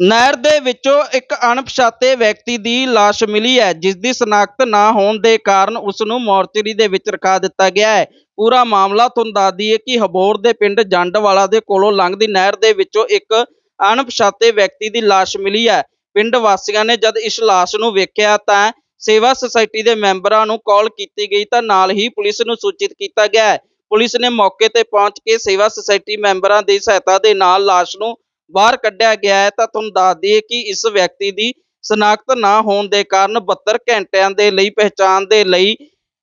ਨਹਿਰ ਦੇ ਵਿੱਚੋਂ ਇੱਕ ਅਣਪਛਾਤੇ ਵਿਅਕਤੀ ਦੀ ਲਾਸ਼ ਮਿਲੀ ਹੈ ਜਿਸ ਦੀ ਸ਼ਨਾਖਤ ਨਾ ਹੋਣ ਦੇ ਕਾਰਨ ਉਸ ਨੂੰ ਮੋਰਚਰੀ ਦੇ ਵਿੱਚ ਰਖਾ ਦਿੱਤਾ ਗਿਆ ਹੈ। ਪੂਰਾ ਮਾਮਲਾ ਤੁਹਾਨੂੰ ਦੱਸ ਦਈਏ ਕਿ ਹਬੋਰ ਦੇ ਪਿੰਡ ਜੰਡਵਾਲਾ ਦੇ ਕੋਲੋਂ ਲੰਘਦੀ ਨਹਿਰ ਦੇ ਵਿੱਚੋਂ ਇੱਕ ਅਣਪਛਾਤੇ ਵਿਅਕਤੀ ਦੀ ਲਾਸ਼ ਮਿਲੀ ਹੈ। ਪਿੰਡ ਵਾਸੀਆਂ ਨੇ ਜਦ ਇਸ ਲਾਸ਼ ਨੂੰ ਵੇਖਿਆ ਤਾਂ ਸੇਵਾ ਸੁਸਾਇਟੀ ਦੇ ਮੈਂਬਰਾਂ ਨੂੰ ਕਾਲ ਕੀਤੀ ਗਈ ਤਾਂ ਨਾਲ ਹੀ ਪੁਲਿਸ ਨੂੰ ਸੂਚਿਤ ਕੀਤਾ ਗਿਆ ਹੈ। ਪੁਲਿਸ ਨੇ ਮੌਕੇ ਤੇ ਪਹੁੰਚ ਕੇ ਸੇਵਾ ਸੁਸਾਇਟੀ ਮੈਂਬਰਾਂ ਦੀ ਸਹਾਇਤਾ ਦੇ ਨਾਲ ਲਾਸ਼ ਨੂੰ ਬਾਹਰ ਕੱਢਿਆ ਗਿਆ ਹੈ, ਤਾਂ ਤੁਹਾਨੂੰ ਦੱਸ ਦਈਏ ਕਿ ਇਸ ਵਿਅਕਤੀ ਦੀ ਸ਼ਨਾਖਤ ਨਾ ਹੋਣ ਦੇ ਕਾਰਨ 72 ਘੰਟਿਆਂ ਦੇ ਲਈ, ਪਹਿਚਾਣ ਦੇ ਲਈ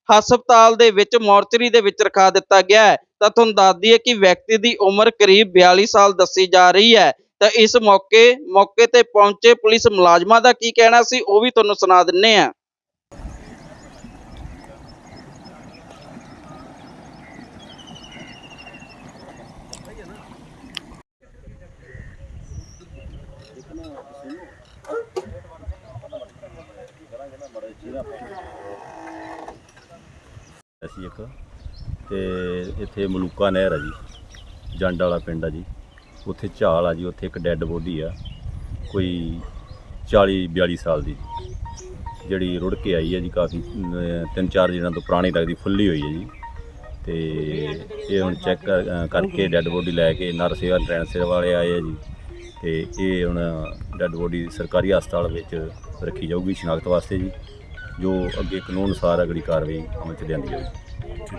ਹਸਪਤਾਲ ਦੇ ਵਿੱਚ, ਮੋਰਚਰੀ ਦੇ ਵਿੱਚ ਰਖਾ ਦਿੱਤਾ ਗਿਆ ਹੈ। ਤਾਂ ਤੁਹਾਨੂੰ ਦੱਸ ਦਈਏ ਕਿ ਵਿਅਕਤੀ ਦੀ ਉਮਰ ਕਰੀਬ 42 ਸਾਲ ਦੱਸੀ ਜਾ ਰਹੀ ਹੈ। ਤਾਂ ਇਸ ਮੌਕੇ ਮੌਕੇ ਤੇ ਪਹੁੰਚੇ ਪੁਲਿਸ ਮੁਲਾਜ਼ਮਾਂ ਦਾ ਕੀ ਕਹਿਣਾ ਸੀ, ਉਹ ਵੀ ਤੁਹਾਨੂੰ ਸੁਣਾ ਦਿੰਨੇ ਆ ਅਸੀਂ ਇੱਕ ਤੇ ਇੱਥੇ ਮਲੂਕਾ ਨਹਿਰ ਆ ਜੀ, ਜੰਡ ਵਾਲਾ ਪਿੰਡ ਆ ਜੀ। ਉੱਥੇ ਝਾਲ ਆ ਜੀ, ਉੱਥੇ ਇੱਕ ਡੈੱਡ ਬੋਡੀ ਆ, ਕੋਈ 40 42 ਸਾਲ ਦੀ। ਜਿਹੜੀ ਰੁੜ ਕੇ ਆਈ ਹੈ ਜੀ ਕਾਫੀ ਤਿੰਨ ਚਾਰ ਦਿਨਾਂ ਤੋਂ ਪੁਰਾਣੀ ਲੱਗਦੀ, ਫੁੱਲੀ ਹੋਈ ਹੈ ਜੀ। ਤੇ ਇਹ ਹੁਣ ਚੈੱਕ ਕਰਕੇ ਡੈੱਡ ਬੋਡੀ ਲੈ ਕੇ ਨਰ ਸੇਵਾ ਟ੍ਰੈਨ ਸੇਵਾ ਵਾਲੇ ਆਏ ਆ ਜੀ। ਤੇ ਇਹ ਹੁਣ ਡੈੱਡ ਬੋਡੀ ਸਰਕਾਰੀ ਹਸਪਤਾਲ ਵਿੱਚ ਰੱਖੀ ਜਾਊਗੀ ਸ਼ਨਾਖਤ ਵਾਸਤੇ ਜੀ। ਜੋ ਅੱਗੇ ਕਾਨੂੰਨ ਅਨੁਸਾਰ ਅਗਲੀ ਕਾਰਵਾਈ ਅਮਲ ਚ ਲਿਆਂਦੀ ਜਾਊਗੀ